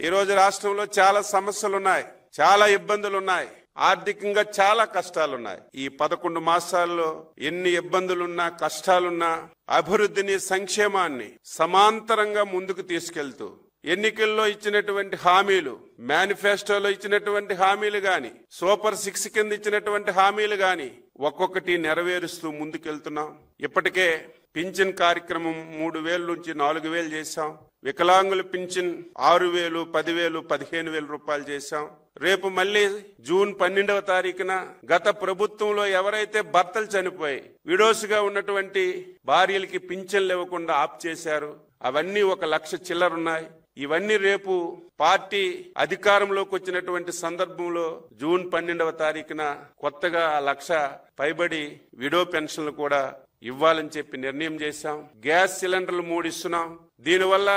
ఈ రోజు రాష్ట్రంలో చాలా సమస్యలు ఉన్నాయి చాలా ఇబ్బందులు ఉన్నాయి ఆర్థికంగా చాలా కష్టాలున్నాయి. ఈ పదకొండు మాసాల్లో ఎన్ని ఇబ్బందులున్నా కష్టాలున్నా అభివృద్ధిని సంక్షేమాన్ని సమాంతరంగా ముందుకు తీసుకెళ్తూ ఎన్నికల్లో ఇచ్చినటువంటి హామీలు మేనిఫెస్టోలో ఇచ్చినటువంటి హామీలు గాని సూపర్ సిక్స్ కింద ఇచ్చినటువంటి హామీలు గాని ఒక్కొక్కటి నెరవేరుస్తూ ముందుకెళ్తున్నాం. ఇప్పటికే పింఛన్ కార్యక్రమం మూడు వేల నుంచి నాలుగు వేలు చేశాం. వికలాంగుల పింఛన్ ఆరు వేలు పదివేలు పదిహేను వేల రూపాయలు చేశాం. రేపు మళ్ళీ జూన్ పన్నెండవ తారీఖున గత ప్రభుత్వంలో ఎవరైతే భర్తలు చనిపోయి విడోసుగా ఉన్నటువంటి భార్యలకి పింఛన్లు ఇవ్వకుండా ఆప్ చేశారు. అవన్నీ ఒక లక్ష చిల్లరున్నాయి ఇవన్నీ రేపు పార్టీ అధికారంలోకి వచ్చినటువంటి సందర్భంలో జూన్ పన్నెండవ తారీఖున కొత్తగా లక్ష పైబడి విడో పెన్షన్లు కూడా ఇవ్వాలని చెప్పి నిర్ణయం చేశాం. గ్యాస్ సిలిండర్లు మూడు ఇస్తున్నాం దీనివల్ల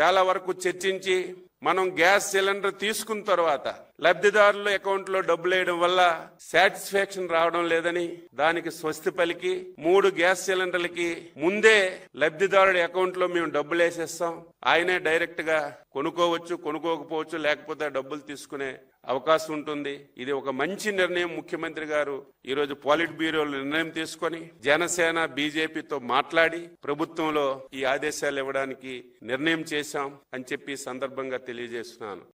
చాలా వరకు చర్చించి మనం గ్యాస్ సిలిండర్ తీసుకున్న తర్వాత లబ్ధిదారుల అకౌంట్లో డబ్బులు వేయడం వల్ల సాటిస్ఫాక్షన్ రావడం లేదని దానికి స్వస్తి పలికి మూడు గ్యాస్ సిలిండర్లకి ముందే లబ్ధిదారుడి అకౌంట్లో మేము డబ్బులు వేసేస్తాం. ఆయనే డైరెక్ట్గా కొనుక్కోవచ్చు కొనుక్కోకపోవచ్చు లేకపోతే డబ్బులు తీసుకునే అవకాశం ఉంటుంది. ఇది ఒక మంచి నిర్ణయం. ముఖ్యమంత్రి గారు ఈరోజు పాలిట్ బ్యూరోలు నిర్ణయం తీసుకొని జనసేన బీజేపీతో మాట్లాడి ప్రభుత్వంలో ఈ ఆదేశాలు ఇవ్వడానికి నిర్ణయం చేశాం అని చెప్పి సందర్భంగా తెలియజేస్తున్నాను.